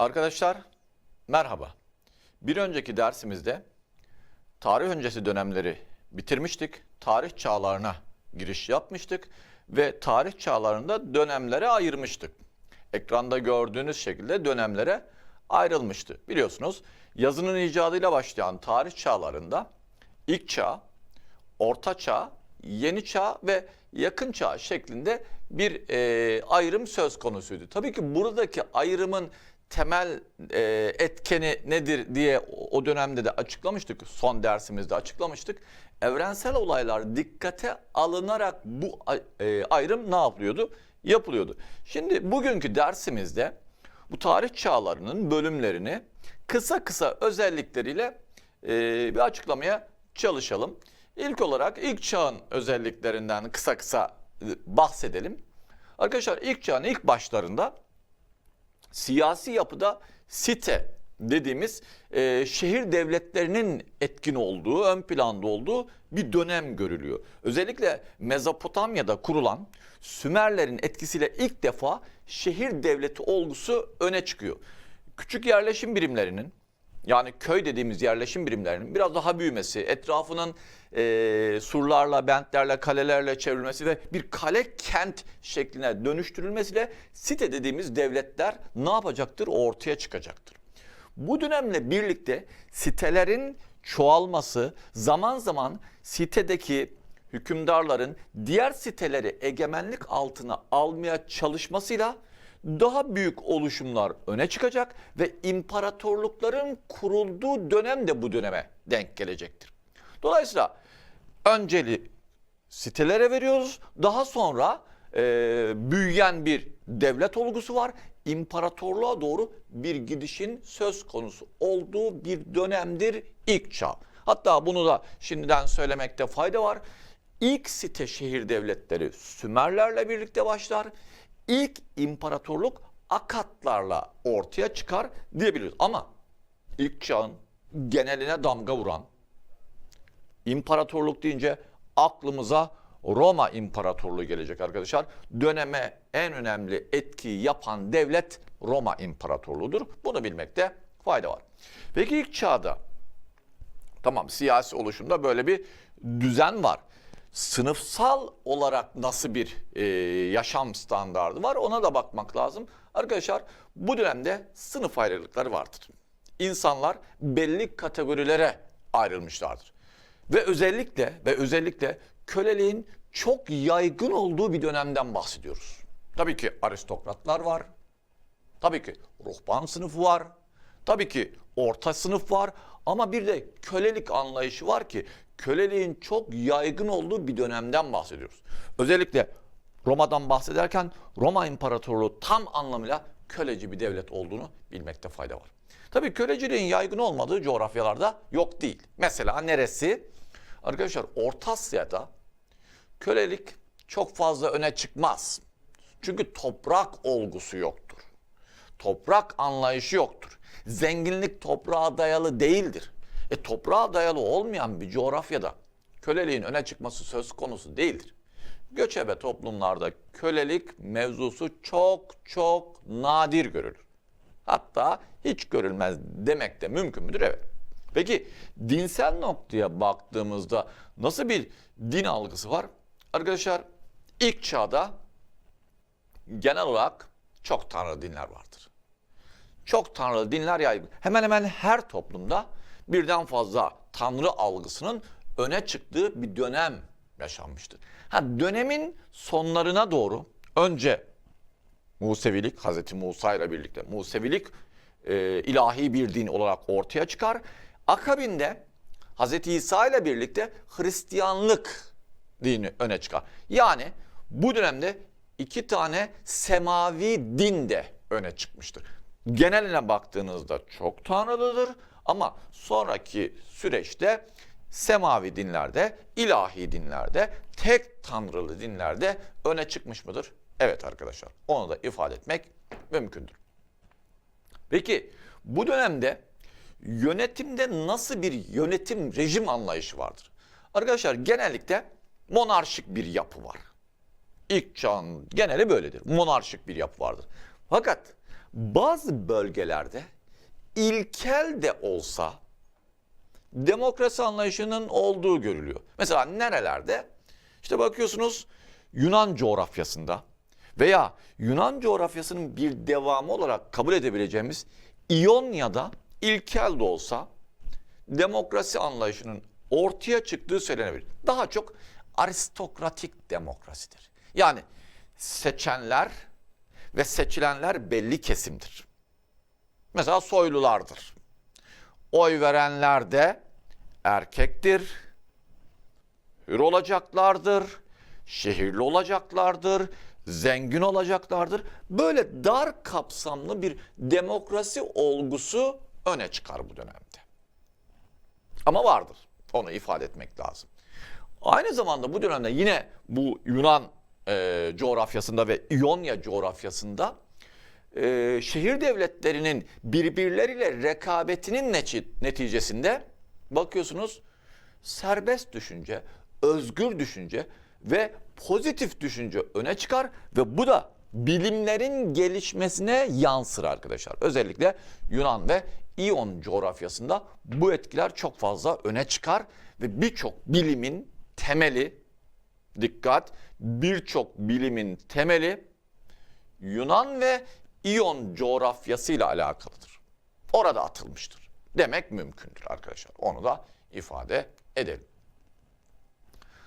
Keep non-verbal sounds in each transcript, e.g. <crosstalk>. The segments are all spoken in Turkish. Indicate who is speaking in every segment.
Speaker 1: Arkadaşlar merhaba. Bir önceki dersimizde tarih öncesi dönemleri bitirmiştik. Tarih çağlarına giriş yapmıştık ve tarih çağlarında dönemlere ayırmıştık. Ekranda gördüğünüz şekilde dönemlere ayrılmıştı. Biliyorsunuz yazının icadıyla başlayan tarih çağlarında ilk çağ, orta çağ, yeni çağ ve yakın çağ şeklinde bir e, ayrım söz konusuydu. Tabii ki buradaki ayrımın temel e, etkeni nedir diye o dönemde de açıklamıştık. Son dersimizde açıklamıştık. Evrensel olaylar dikkate alınarak bu e, ayrım ne yapılıyordu? Yapılıyordu. Şimdi bugünkü dersimizde bu tarih çağlarının bölümlerini kısa kısa özellikleriyle e, bir açıklamaya çalışalım. İlk olarak ilk çağın özelliklerinden kısa kısa e, bahsedelim. Arkadaşlar ilk çağın ilk başlarında siyasi yapıda site dediğimiz e, şehir devletlerinin etkin olduğu, ön planda olduğu bir dönem görülüyor. Özellikle Mezopotamya'da kurulan Sümerlerin etkisiyle ilk defa şehir devleti olgusu öne çıkıyor. Küçük yerleşim birimlerinin yani köy dediğimiz yerleşim birimlerinin biraz daha büyümesi, etrafının e, surlarla, bentlerle, kalelerle çevrilmesi ve bir kale kent şekline dönüştürülmesiyle site dediğimiz devletler ne yapacaktır? Ortaya çıkacaktır. Bu dönemle birlikte sitelerin çoğalması zaman zaman sitedeki hükümdarların diğer siteleri egemenlik altına almaya çalışmasıyla daha büyük oluşumlar öne çıkacak ve imparatorlukların kurulduğu dönem de bu döneme denk gelecektir. Dolayısıyla önceli sitelere veriyoruz. Daha sonra e, büyüyen bir devlet olgusu var. İmparatorluğa doğru bir gidişin söz konusu olduğu bir dönemdir ilk çağ. Hatta bunu da şimdiden söylemekte fayda var. İlk site şehir devletleri Sümerlerle birlikte başlar. İlk imparatorluk Akatlarla ortaya çıkar diyebiliriz. Ama ilk çağın geneline damga vuran İmparatorluk deyince aklımıza Roma İmparatorluğu gelecek arkadaşlar. Döneme en önemli etkiyi yapan devlet Roma İmparatorluğu'dur. Bunu bilmekte fayda var. Peki ilk çağda tamam siyasi oluşumda böyle bir düzen var. Sınıfsal olarak nasıl bir e, yaşam standardı var ona da bakmak lazım. Arkadaşlar bu dönemde sınıf ayrılıkları vardır. İnsanlar belli kategorilere ayrılmışlardır. Ve özellikle ve özellikle köleliğin çok yaygın olduğu bir dönemden bahsediyoruz. Tabii ki aristokratlar var. Tabii ki ruhban sınıfı var. Tabii ki orta sınıf var ama bir de kölelik anlayışı var ki köleliğin çok yaygın olduğu bir dönemden bahsediyoruz. Özellikle Roma'dan bahsederken Roma İmparatorluğu tam anlamıyla köleci bir devlet olduğunu bilmekte fayda var. Tabii köleciliğin yaygın olmadığı coğrafyalarda yok değil. Mesela neresi? Arkadaşlar Orta Asya'da kölelik çok fazla öne çıkmaz. Çünkü toprak olgusu yoktur. Toprak anlayışı yoktur. Zenginlik toprağa dayalı değildir. E toprağa dayalı olmayan bir coğrafyada köleliğin öne çıkması söz konusu değildir. Göçebe toplumlarda kölelik mevzusu çok çok nadir görülür. Hatta hiç görülmez demek de mümkün müdür? Evet. Peki dinsel noktaya baktığımızda nasıl bir din algısı var? Arkadaşlar ilk çağda genel olarak çok tanrılı dinler vardır. Çok tanrılı dinler yaygın. Hemen hemen her toplumda birden fazla tanrı algısının öne çıktığı bir dönem yaşanmıştır. Ha dönemin sonlarına doğru önce Musevilik, Hazreti Musa ile birlikte Musevilik e, ilahi bir din olarak ortaya çıkar. Akabinde Hazreti İsa ile birlikte Hristiyanlık dini öne çıkar. Yani bu dönemde iki tane semavi din de öne çıkmıştır. Geneline baktığınızda çok tanrılıdır ama sonraki süreçte semavi dinlerde, ilahi dinlerde, tek tanrılı dinlerde öne çıkmış mıdır? Evet arkadaşlar. Onu da ifade etmek mümkündür. Peki bu dönemde yönetimde nasıl bir yönetim rejim anlayışı vardır? Arkadaşlar genellikle monarşik bir yapı var. İlk çağın geneli böyledir. Monarşik bir yapı vardır. Fakat bazı bölgelerde ilkel de olsa demokrasi anlayışının olduğu görülüyor. Mesela nerelerde? İşte bakıyorsunuz Yunan coğrafyasında veya Yunan coğrafyasının bir devamı olarak kabul edebileceğimiz İonya'da ilkel de olsa demokrasi anlayışının ortaya çıktığı söylenebilir. Daha çok aristokratik demokrasidir. Yani seçenler ve seçilenler belli kesimdir. Mesela soylulardır. Oy verenler de erkektir, hür olacaklardır, şehirli olacaklardır, zengin olacaklardır. Böyle dar kapsamlı bir demokrasi olgusu öne çıkar bu dönemde. Ama vardır. Onu ifade etmek lazım. Aynı zamanda bu dönemde yine bu Yunan e, coğrafyasında ve İonya coğrafyasında e, şehir devletlerinin birbirleriyle rekabetinin neti- neticesinde bakıyorsunuz serbest düşünce, özgür düşünce ve pozitif düşünce öne çıkar ve bu da bilimlerin gelişmesine yansır arkadaşlar. Özellikle Yunan ve İyon coğrafyasında bu etkiler çok fazla öne çıkar ve birçok bilimin temeli dikkat birçok bilimin temeli Yunan ve İyon coğrafyasıyla alakalıdır. Orada atılmıştır. Demek mümkündür arkadaşlar. Onu da ifade edelim.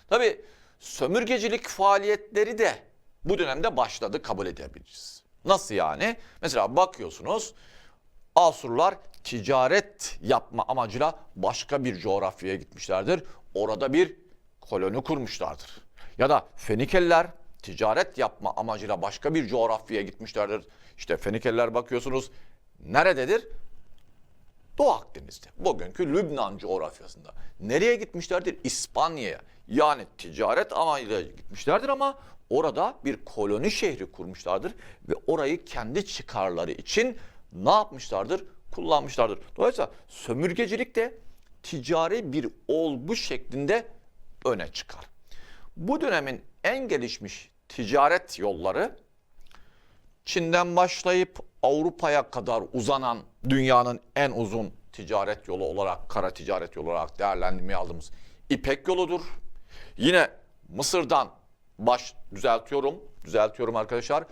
Speaker 1: Tabi sömürgecilik faaliyetleri de bu dönemde başladı kabul edebiliriz. Nasıl yani? Mesela bakıyorsunuz Asurlar ticaret yapma amacıyla başka bir coğrafyaya gitmişlerdir. Orada bir koloni kurmuşlardır. Ya da Fenikeliler ticaret yapma amacıyla başka bir coğrafyaya gitmişlerdir. İşte Fenikeliler bakıyorsunuz nerededir? Doğu Akdeniz'de. Bugünkü Lübnan coğrafyasında. Nereye gitmişlerdir? İspanya'ya. Yani ticaret amacıyla gitmişlerdir ama orada bir koloni şehri kurmuşlardır ve orayı kendi çıkarları için ne yapmışlardır? Kullanmışlardır. Dolayısıyla sömürgecilik de ticari bir olgu şeklinde öne çıkar. Bu dönemin en gelişmiş ticaret yolları Çin'den başlayıp Avrupa'ya kadar uzanan dünyanın en uzun ticaret yolu olarak, kara ticaret yolu olarak değerlendirmeye aldığımız İpek yoludur. Yine Mısır'dan baş düzeltiyorum, düzeltiyorum arkadaşlar.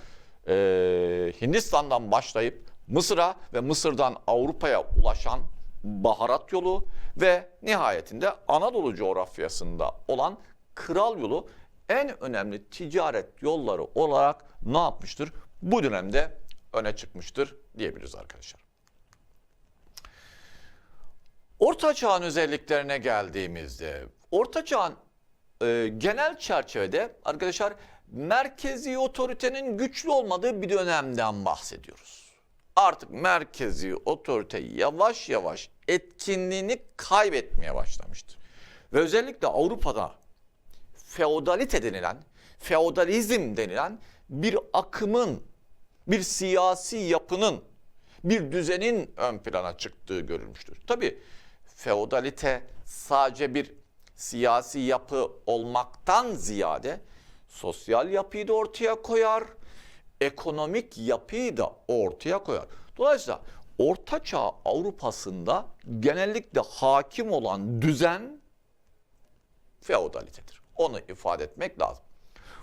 Speaker 1: Ee, Hindistan'dan başlayıp Mısır'a ve Mısır'dan Avrupa'ya ulaşan baharat yolu ve nihayetinde Anadolu coğrafyasında olan kral yolu en önemli ticaret yolları olarak ne yapmıştır? Bu dönemde öne çıkmıştır diyebiliriz arkadaşlar. Orta Çağ'ın özelliklerine geldiğimizde, Orta Çağ'ın e, genel çerçevede arkadaşlar merkezi otoritenin güçlü olmadığı bir dönemden bahsediyoruz. Artık merkezi otorite yavaş yavaş etkinliğini kaybetmeye başlamıştır. Ve özellikle Avrupa'da feodalite denilen, feodalizm denilen bir akımın, bir siyasi yapının, bir düzenin ön plana çıktığı görülmüştür. Tabi feodalite sadece bir siyasi yapı olmaktan ziyade sosyal yapıyı da ortaya koyar, ekonomik yapıyı da ortaya koyar. Dolayısıyla Orta Çağ Avrupa'sında genellikle hakim olan düzen feodalitedir. Onu ifade etmek lazım.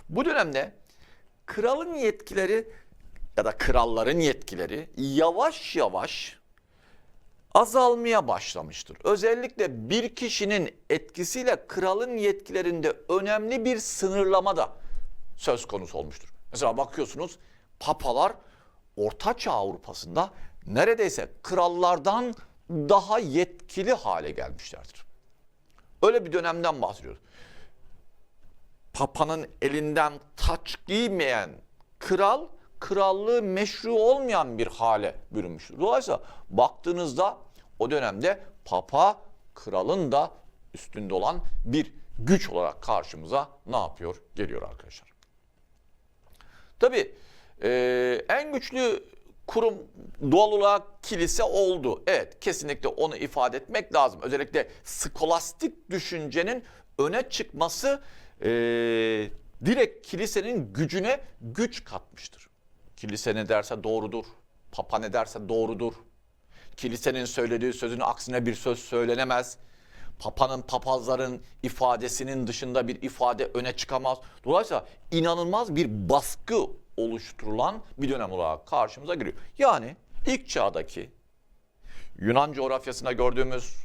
Speaker 1: Bu dönemde kralın yetkileri ya da kralların yetkileri yavaş yavaş azalmaya başlamıştır. Özellikle bir kişinin etkisiyle kralın yetkilerinde önemli bir sınırlama da söz konusu olmuştur. Mesela bakıyorsunuz papalar Orta Çağ Avrupa'sında neredeyse krallardan daha yetkili hale gelmişlerdir. Öyle bir dönemden bahsediyoruz. Papanın elinden taç giymeyen kral, krallığı meşru olmayan bir hale bürünmüştür. Dolayısıyla baktığınızda o dönemde papa kralın da üstünde olan bir güç olarak karşımıza ne yapıyor? Geliyor arkadaşlar. Tabii e, en güçlü kurum doğal olarak kilise oldu. Evet kesinlikle onu ifade etmek lazım. Özellikle skolastik düşüncenin öne çıkması e, direkt kilisenin gücüne güç katmıştır. Kilise ne derse doğrudur. Papa ne derse doğrudur. Kilisenin söylediği sözün aksine bir söz söylenemez. Papanın, papazların ifadesinin dışında bir ifade öne çıkamaz. Dolayısıyla inanılmaz bir baskı oluşturulan bir dönem olarak karşımıza giriyor. Yani ilk çağdaki Yunan coğrafyasında gördüğümüz,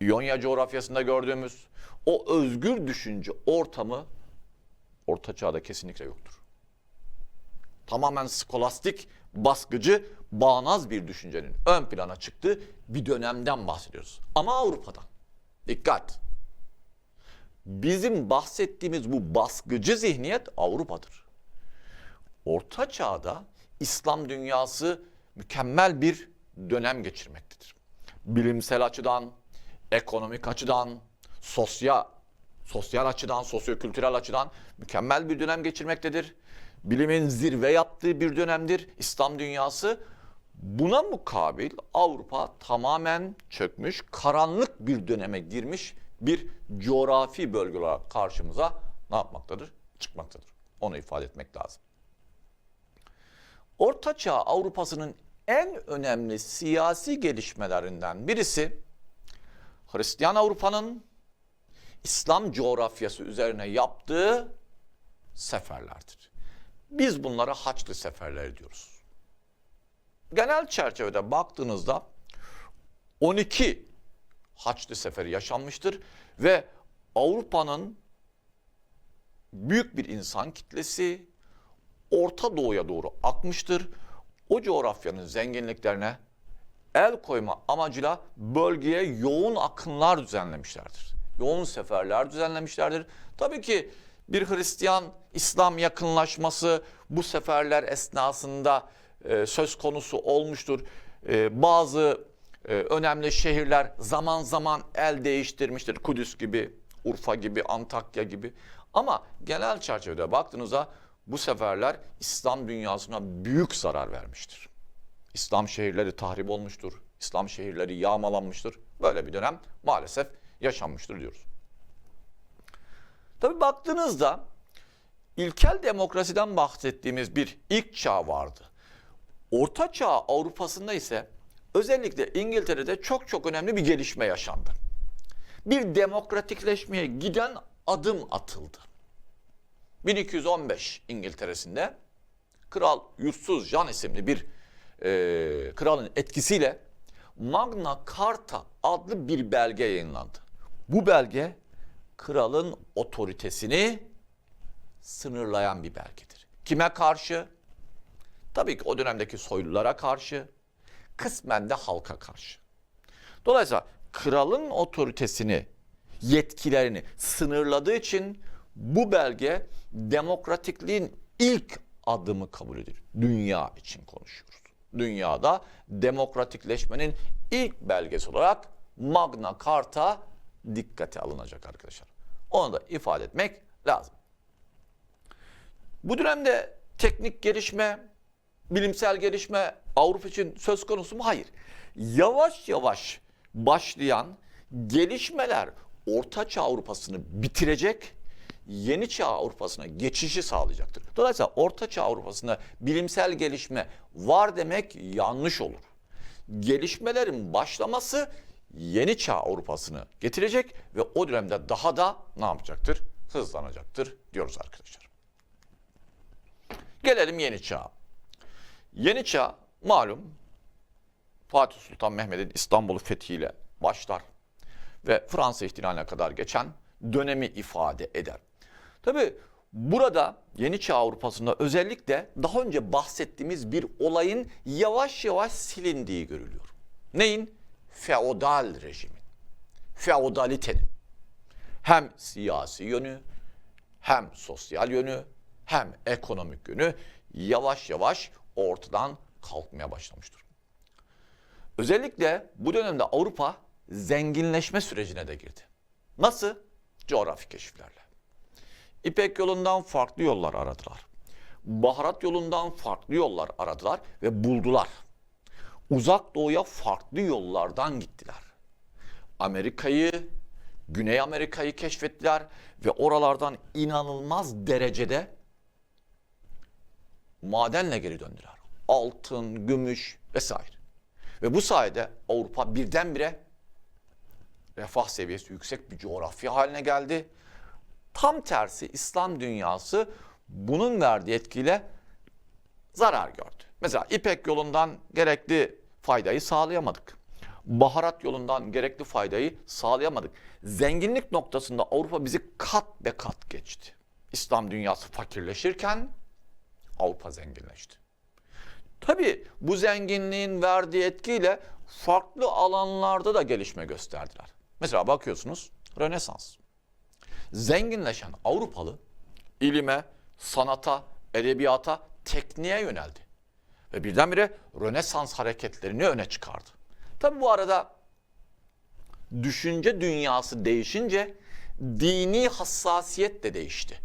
Speaker 1: İonya coğrafyasında gördüğümüz o özgür düşünce ortamı Orta Çağ'da kesinlikle yoktur. Tamamen skolastik, baskıcı, bağnaz bir düşüncenin ön plana çıktığı bir dönemden bahsediyoruz. Ama Avrupa'dan. Dikkat! Bizim bahsettiğimiz bu baskıcı zihniyet Avrupa'dır. Orta Çağ'da İslam dünyası mükemmel bir dönem geçirmektedir. Bilimsel açıdan, ekonomik açıdan, sosyal sosyal açıdan, sosyokültürel açıdan mükemmel bir dönem geçirmektedir. Bilimin zirve yaptığı bir dönemdir İslam dünyası. Buna mukabil Avrupa tamamen çökmüş, karanlık bir döneme girmiş bir coğrafi bölge olarak karşımıza ne yapmaktadır? Çıkmaktadır. Onu ifade etmek lazım. Orta Çağ Avrupa'sının en önemli siyasi gelişmelerinden birisi Hristiyan Avrupa'nın İslam coğrafyası üzerine yaptığı seferlerdir. Biz bunlara Haçlı seferleri diyoruz. Genel çerçevede baktığınızda 12 Haçlı seferi yaşanmıştır ve Avrupa'nın büyük bir insan kitlesi Orta Doğu'ya doğru akmıştır. O coğrafyanın zenginliklerine el koyma amacıyla bölgeye yoğun akınlar düzenlemişlerdir. Yoğun seferler düzenlemişlerdir. Tabii ki bir Hristiyan İslam yakınlaşması bu seferler esnasında e, söz konusu olmuştur. E, bazı e, önemli şehirler zaman zaman el değiştirmiştir. Kudüs gibi, Urfa gibi, Antakya gibi. Ama genel çerçevede baktığınızda bu seferler İslam dünyasına büyük zarar vermiştir. İslam şehirleri tahrip olmuştur. İslam şehirleri yağmalanmıştır. Böyle bir dönem maalesef yaşanmıştır diyoruz. Tabi baktığınızda ilkel demokrasiden bahsettiğimiz bir ilk çağ vardı. Orta çağ Avrupa'sında ise özellikle İngiltere'de çok çok önemli bir gelişme yaşandı. Bir demokratikleşmeye giden adım atıldı. 1215 İngiltere'sinde Kral Yursuz Jan isimli bir e, kralın etkisiyle Magna Carta adlı bir belge yayınlandı. Bu belge kralın otoritesini sınırlayan bir belgedir. Kime karşı? Tabii ki o dönemdeki soylulara karşı, kısmen de halka karşı. Dolayısıyla kralın otoritesini, yetkilerini sınırladığı için bu belge demokratikliğin ilk adımı kabul edilir. Dünya için konuşuyoruz. Dünyada demokratikleşmenin ilk belgesi olarak Magna Carta dikkate alınacak arkadaşlar. Onu da ifade etmek lazım. Bu dönemde teknik gelişme, bilimsel gelişme Avrupa için söz konusu mu? Hayır. Yavaş yavaş başlayan gelişmeler Orta Çağ Avrupa'sını bitirecek, Yeni Çağ Avrupa'sına geçişi sağlayacaktır. Dolayısıyla Orta Çağ Avrupa'sında bilimsel gelişme var demek yanlış olur. Gelişmelerin başlaması Yeni Çağ Avrupa'sını getirecek ve o dönemde daha da ne yapacaktır? Hızlanacaktır diyoruz arkadaşlar. Gelelim Yeni Çağ. Yeni Çağ malum Fatih Sultan Mehmet'in İstanbul'u fethiyle başlar ve Fransa ihtilaline kadar geçen dönemi ifade eder. Tabi burada Yeni Çağ Avrupa'sında özellikle daha önce bahsettiğimiz bir olayın yavaş yavaş silindiği görülüyor. Neyin? Feodal rejimin, feodalitenin hem siyasi yönü, hem sosyal yönü, hem ekonomik yönü yavaş yavaş ortadan kalkmaya başlamıştır. Özellikle bu dönemde Avrupa zenginleşme sürecine de girdi. Nasıl? Coğrafi keşiflerle. İpek yolundan farklı yollar aradılar. Baharat yolundan farklı yollar aradılar ve buldular. Uzak doğuya farklı yollardan gittiler. Amerika'yı, Güney Amerika'yı keşfettiler ve oralardan inanılmaz derecede madenle geri döndüler. altın, gümüş vesaire. Ve bu sayede Avrupa birdenbire refah seviyesi yüksek bir coğrafya haline geldi. Tam tersi İslam dünyası bunun verdiği etkiyle zarar gördü. Mesela İpek yolundan gerekli faydayı sağlayamadık. Baharat yolundan gerekli faydayı sağlayamadık. Zenginlik noktasında Avrupa bizi kat be kat geçti. İslam dünyası fakirleşirken Avrupa zenginleşti. Tabii bu zenginliğin verdiği etkiyle farklı alanlarda da gelişme gösterdiler. Mesela bakıyorsunuz Rönesans. Zenginleşen Avrupalı ilime, sanata, edebiyata, tekniğe yöneldi. Ve birdenbire Rönesans hareketlerini öne çıkardı. Tabii bu arada düşünce dünyası değişince dini hassasiyet de değişti.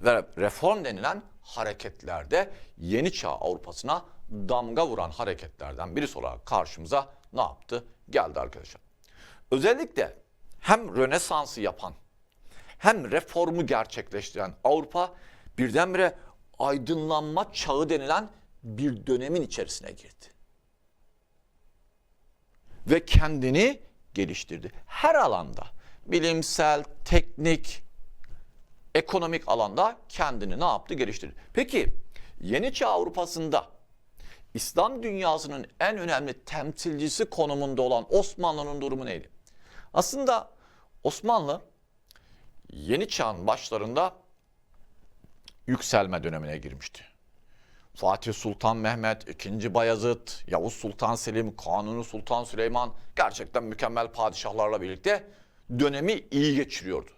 Speaker 1: Ve reform denilen hareketlerde yeni çağ Avrupa'sına damga vuran hareketlerden birisi olarak karşımıza ne yaptı? Geldi arkadaşlar. Özellikle hem Rönesans'ı yapan hem reformu gerçekleştiren Avrupa birdenbire aydınlanma çağı denilen bir dönemin içerisine girdi. Ve kendini geliştirdi. Her alanda bilimsel, teknik, ekonomik alanda kendini ne yaptı? Geliştirdi. Peki yeni çağ Avrupa'sında İslam dünyasının en önemli temsilcisi konumunda olan Osmanlı'nın durumu neydi? Aslında Osmanlı yeni çağın başlarında yükselme dönemine girmişti. Fatih Sultan Mehmet, II. Bayezid, Yavuz Sultan Selim, Kanuni Sultan Süleyman gerçekten mükemmel padişahlarla birlikte dönemi iyi geçiriyordu.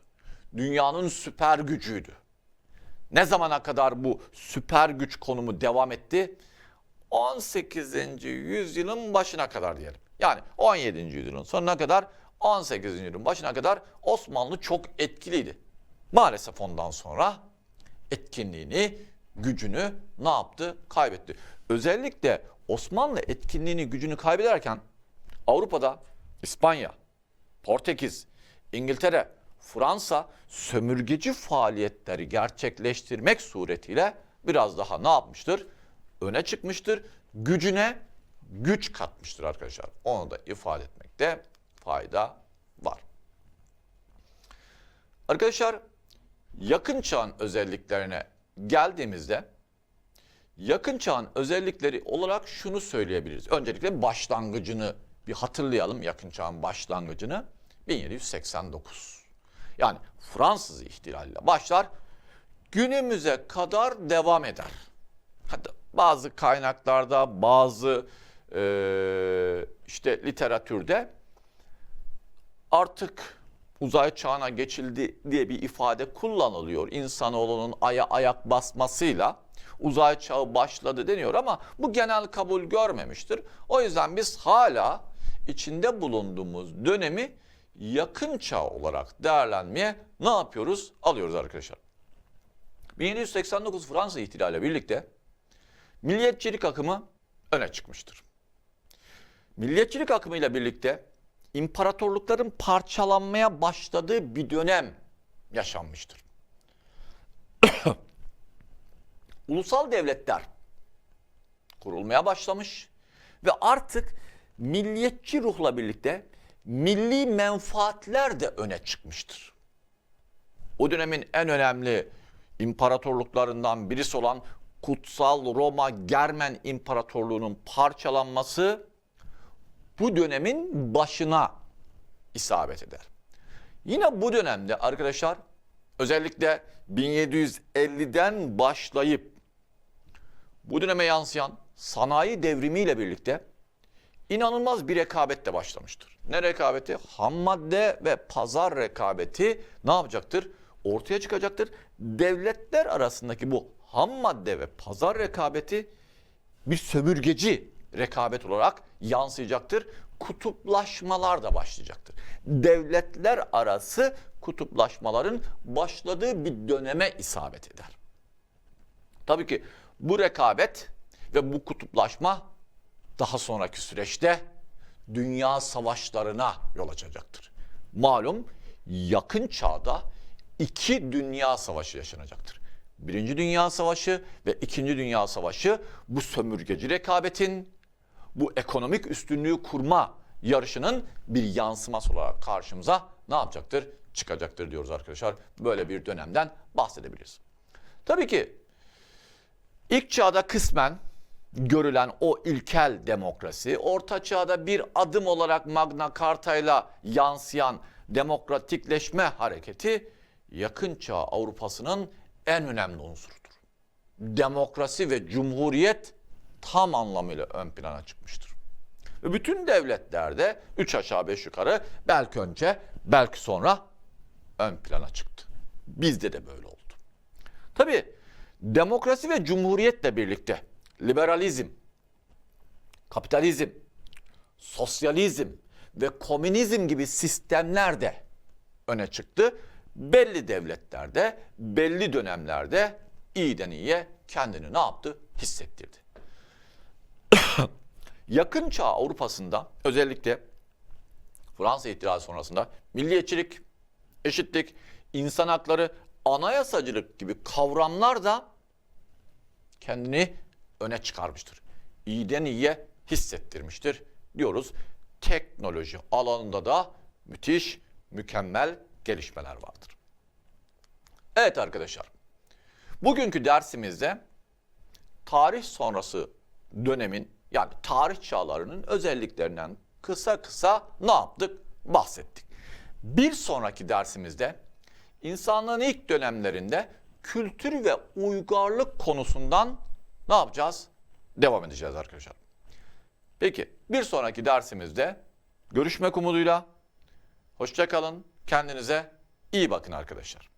Speaker 1: Dünyanın süper gücüydü. Ne zamana kadar bu süper güç konumu devam etti? 18. yüzyılın başına kadar diyelim. Yani 17. yüzyılın sonuna kadar 18. yüzyılın başına kadar Osmanlı çok etkiliydi. Maalesef ondan sonra etkinliğini, gücünü ne yaptı? Kaybetti. Özellikle Osmanlı etkinliğini, gücünü kaybederken Avrupa'da İspanya, Portekiz, İngiltere, Fransa sömürgeci faaliyetleri gerçekleştirmek suretiyle biraz daha ne yapmıştır? Öne çıkmıştır. Gücüne güç katmıştır arkadaşlar. Onu da ifade etmekte fayda var. Arkadaşlar yakın çağın özelliklerine geldiğimizde yakın çağın özellikleri olarak şunu söyleyebiliriz. Öncelikle başlangıcını bir hatırlayalım yakın çağın başlangıcını. 1789. Yani Fransız ihtilaliyle başlar günümüze kadar devam eder. Hatta bazı kaynaklarda bazı e, işte literatürde artık uzay çağına geçildi diye bir ifade kullanılıyor. İnsanoğlunun aya ayak basmasıyla uzay çağı başladı deniyor ama bu genel kabul görmemiştir. O yüzden biz hala içinde bulunduğumuz dönemi yakın çağ olarak değerlenmeye ne yapıyoruz? Alıyoruz arkadaşlar. 1789 Fransa ihtilaliyle birlikte milliyetçilik akımı öne çıkmıştır. Milliyetçilik akımıyla birlikte imparatorlukların parçalanmaya başladığı bir dönem yaşanmıştır. <coughs> Ulusal devletler kurulmaya başlamış ve artık milliyetçi ruhla birlikte milli menfaatler de öne çıkmıştır. O dönemin en önemli imparatorluklarından birisi olan Kutsal Roma Germen İmparatorluğu'nun parçalanması bu dönemin başına isabet eder. Yine bu dönemde arkadaşlar özellikle 1750'den başlayıp bu döneme yansıyan sanayi devrimiyle birlikte inanılmaz bir rekabet de başlamıştır. Ne rekabeti? Ham madde ve pazar rekabeti ne yapacaktır? Ortaya çıkacaktır. Devletler arasındaki bu ham madde ve pazar rekabeti bir sömürgeci rekabet olarak yansıyacaktır. Kutuplaşmalar da başlayacaktır. Devletler arası kutuplaşmaların başladığı bir döneme isabet eder. Tabii ki bu rekabet ve bu kutuplaşma daha sonraki süreçte dünya savaşlarına yol açacaktır. Malum yakın çağda iki dünya savaşı yaşanacaktır. Birinci Dünya Savaşı ve İkinci Dünya Savaşı bu sömürgeci rekabetin, bu ekonomik üstünlüğü kurma yarışının bir yansıması olarak karşımıza ne yapacaktır? Çıkacaktır diyoruz arkadaşlar. Böyle bir dönemden bahsedebiliriz. Tabii ki ilk çağda kısmen görülen o ilkel demokrasi, orta çağda bir adım olarak Magna Carta'yla yansıyan demokratikleşme hareketi yakın çağ Avrupa'sının en önemli unsurudur. Demokrasi ve cumhuriyet tam anlamıyla ön plana çıkmıştır. Ve bütün devletlerde üç aşağı beş yukarı belki önce belki sonra ön plana çıktı. Bizde de böyle oldu. Tabii demokrasi ve cumhuriyetle birlikte liberalizm, kapitalizm, sosyalizm ve komünizm gibi sistemler de öne çıktı. Belli devletlerde, belli dönemlerde iyiden iyiye kendini ne yaptı? Hissettirdi. <coughs> Yakın çağ Avrupa'sında özellikle Fransa İhtilali sonrasında milliyetçilik, eşitlik, insan hakları, anayasacılık gibi kavramlar da kendini öne çıkarmıştır. İyiden iyiye hissettirmiştir diyoruz. Teknoloji alanında da müthiş, mükemmel gelişmeler vardır. Evet arkadaşlar. Bugünkü dersimizde tarih sonrası dönemin yani tarih çağlarının özelliklerinden kısa kısa ne yaptık? Bahsettik. Bir sonraki dersimizde insanlığın ilk dönemlerinde kültür ve uygarlık konusundan ne yapacağız? Devam edeceğiz arkadaşlar. Peki bir sonraki dersimizde görüşmek umuduyla hoşça kalın. Kendinize iyi bakın arkadaşlar.